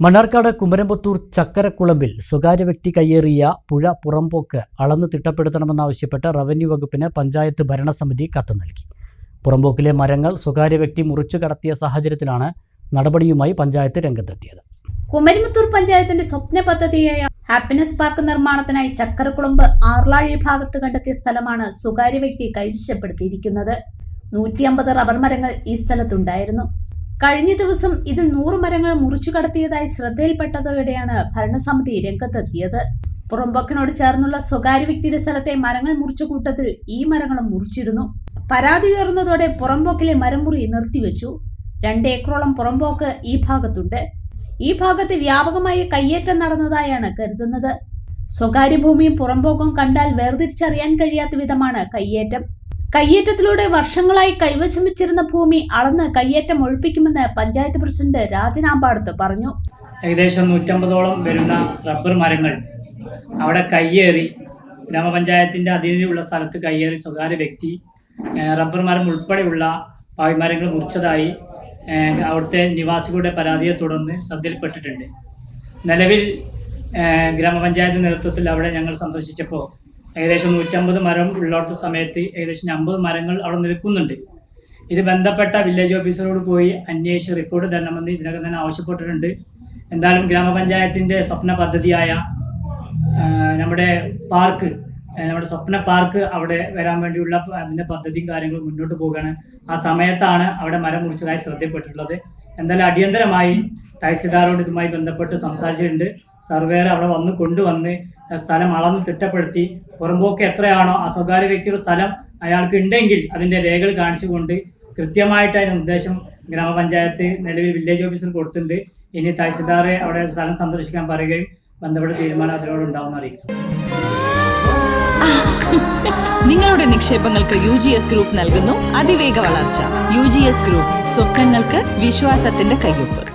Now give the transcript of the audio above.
മണ്ണാർക്കാട് കുമരമ്പത്തൂർ ചക്കരക്കുളമ്പിൽ സ്വകാര്യ വ്യക്തി കയ്യേറിയ പുഴ പുറമ്പോക്ക് അളന്ന് തിട്ടപ്പെടുത്തണമെന്നാവശ്യപ്പെട്ട് റവന്യൂ വകുപ്പിന് പഞ്ചായത്ത് ഭരണസമിതി കത്ത് നൽകി. പുറമ്പോക്കിലെ മരങ്ങൾ സ്വകാര്യ വ്യക്തി മുറിച്ചു കടത്തിയ സാഹചര്യത്തിലാണ് നടപടിയുമായി പഞ്ചായത്ത് രംഗത്തെത്തിയത്. കുമരിമുത്തൂർ പഞ്ചായത്തിന്റെ സ്വപ്ന പദ്ധതിയായ ഹാപ്പിനെസ് പാർക്ക് നിർമ്മാണത്തിനായി ചക്കരക്കുളമ്പ് ആർലാഴി ഭാഗത്ത് കണ്ടെത്തിയ സ്ഥലമാണ് സ്വകാര്യ വ്യക്തി കൈവശപ്പെടുത്തിയിരിക്കുന്നത്. നൂറ്റി അമ്പത് റബ്ബർ മരങ്ങൾ ഈ സ്ഥലത്തുണ്ടായിരുന്നു. കഴിഞ്ഞ ദിവസം ഇതിൽ നൂറ് മരങ്ങൾ മുറിച്ചു കടത്തിയതായി ശ്രദ്ധയിൽപ്പെട്ടതോടെയാണ് ഭരണസമിതി രംഗത്തെത്തിയത്. പുറമ്പോക്കിനോട് ചേർന്നുള്ള സ്വകാര്യ വ്യക്തിയുടെ സ്ഥലത്തെ മരങ്ങൾ മുറിച്ച കൂട്ടത്തിൽ ഈ മരങ്ങളും മുറിച്ചിരുന്നു. പരാതി ഉയർന്നതോടെ പുറമ്പോക്കിലെ മരമുറി നിർത്തിവെച്ചു. രണ്ട് ഏക്കറോളം പുറമ്പോക്ക് ഈ ഭാഗത്തുണ്ട്. ഈ ഭാഗത്ത് വ്യാപകമായി കയ്യേറ്റം നടന്നതായാണ് കരുതുന്നത്. സ്വകാര്യ ഭൂമിയും പുറമ്പോക്കും കണ്ടാൽ വേർതിരിച്ചറിയാൻ കഴിയാത്ത വിധമാണ് കയ്യേറ്റം. കയ്യേറ്റത്തിലൂടെ വർഷങ്ങളായി കൈവശം വെച്ചിരുന്ന ഭൂമി അളന്ന് കയ്യേറ്റം ഒഴിപ്പിക്കുമെന്ന് പഞ്ചായത്ത് പ്രസിഡന്റ് രാജനാമ്പാടത്ത് പറഞ്ഞു. ഏകദേശം നൂറ്റമ്പതോളം വരുന്ന റബ്ബർ മരങ്ങൾ അവിടെ കയ്യേറി ഗ്രാമപഞ്ചായത്തിന്റെ അധീനതയുള്ള സ്ഥലത്ത് കയ്യേറി സ്വകാര്യ വ്യക്തി റബ്ബർ മരം ഉൾപ്പെടെയുള്ള പായ്മരങ്ങൾ മുറിച്ചതായി അവിടുത്തെ നിവാസികളുടെ പരാതിയെ തുടർന്ന് ശ്രദ്ധയിൽപ്പെട്ടിട്ടുണ്ട്. നിലവിൽ ഗ്രാമപഞ്ചായത്ത് നേതൃത്വത്തിൽ അവിടെ ഞങ്ങൾ സന്ദർശിച്ചപ്പോൾ ഏകദേശം നൂറ്റമ്പത് മരം ഉള്ളോട്ട സമയത്ത് ഏകദേശം അമ്പത് മരങ്ങൾ അവിടെ നിൽക്കുന്നുണ്ട്. ഇത് ബന്ധപ്പെട്ട വില്ലേജ് ഓഫീസറോട് പോയി അന്വേഷിച്ച് റിപ്പോർട്ട് തരണമെന്ന് ഇതിനകം തന്നെ ആവശ്യപ്പെട്ടിട്ടുണ്ട്. എന്തായാലും ഗ്രാമപഞ്ചായത്തിന്റെ സ്വപ്ന പദ്ധതിയായ നമ്മുടെ പാർക്ക് നമ്മുടെ സ്വപ്ന പാർക്ക് അവിടെ വരാൻ വേണ്ടിയുള്ള അതിന്റെ പദ്ധതിയും കാര്യങ്ങളും മുന്നോട്ട് പോവുകയാണ്. ആ സമയത്താണ് അവിടെ മരം മുറിച്ചതായി ശ്രദ്ധപ്പെട്ടിട്ടുള്ളത് എന്തായാലും അടിയന്തരമായി തഹസിൽദാരോട് ഇതുമായി ബന്ധപ്പെട്ട് സംസാരിച്ചിട്ടുണ്ട്. സർവേർ അവിടെ വന്ന് കൊണ്ടുവന്ന് സ്ഥലം അളന്ന് തിട്ടപ്പെടുത്തി. പുറമ്പോക്ക് എത്രയാണോ ആ സ്വകാര്യ വ്യക്തിയുടെ സ്ഥലം അയാൾക്ക് ഉണ്ടെങ്കിൽ അതിന്റെ രേഖകൾ കാണിച്ചുകൊണ്ട് കൃത്യമായിട്ട് അതിന് നിർദ്ദേശം ഗ്രാമപഞ്ചായത്ത് നിലവിൽ വില്ലേജ് ഓഫീസർ കൊടുത്തിട്ടുണ്ട്. ഇനി തഹസിൽദാറെ അവിടെ സ്ഥലം സന്ദർശിക്കാൻ പറയുകയും ബന്ധപ്പെട്ട തീരുമാനം അതിനോട് ഉണ്ടാവും അറിയിക്കും. നിങ്ങളുടെ നിക്ഷേപങ്ങൾക്ക് യു ജി എസ് ഗ്രൂപ്പ് നൽകുന്നു. അതിവേഗ വളർച്ച. യു ജി എസ് ഗ്രൂപ്പ് സ്വപ്നങ്ങൾക്ക് വിശ്വാസത്തിന്റെ കയ്യൊപ്പ്.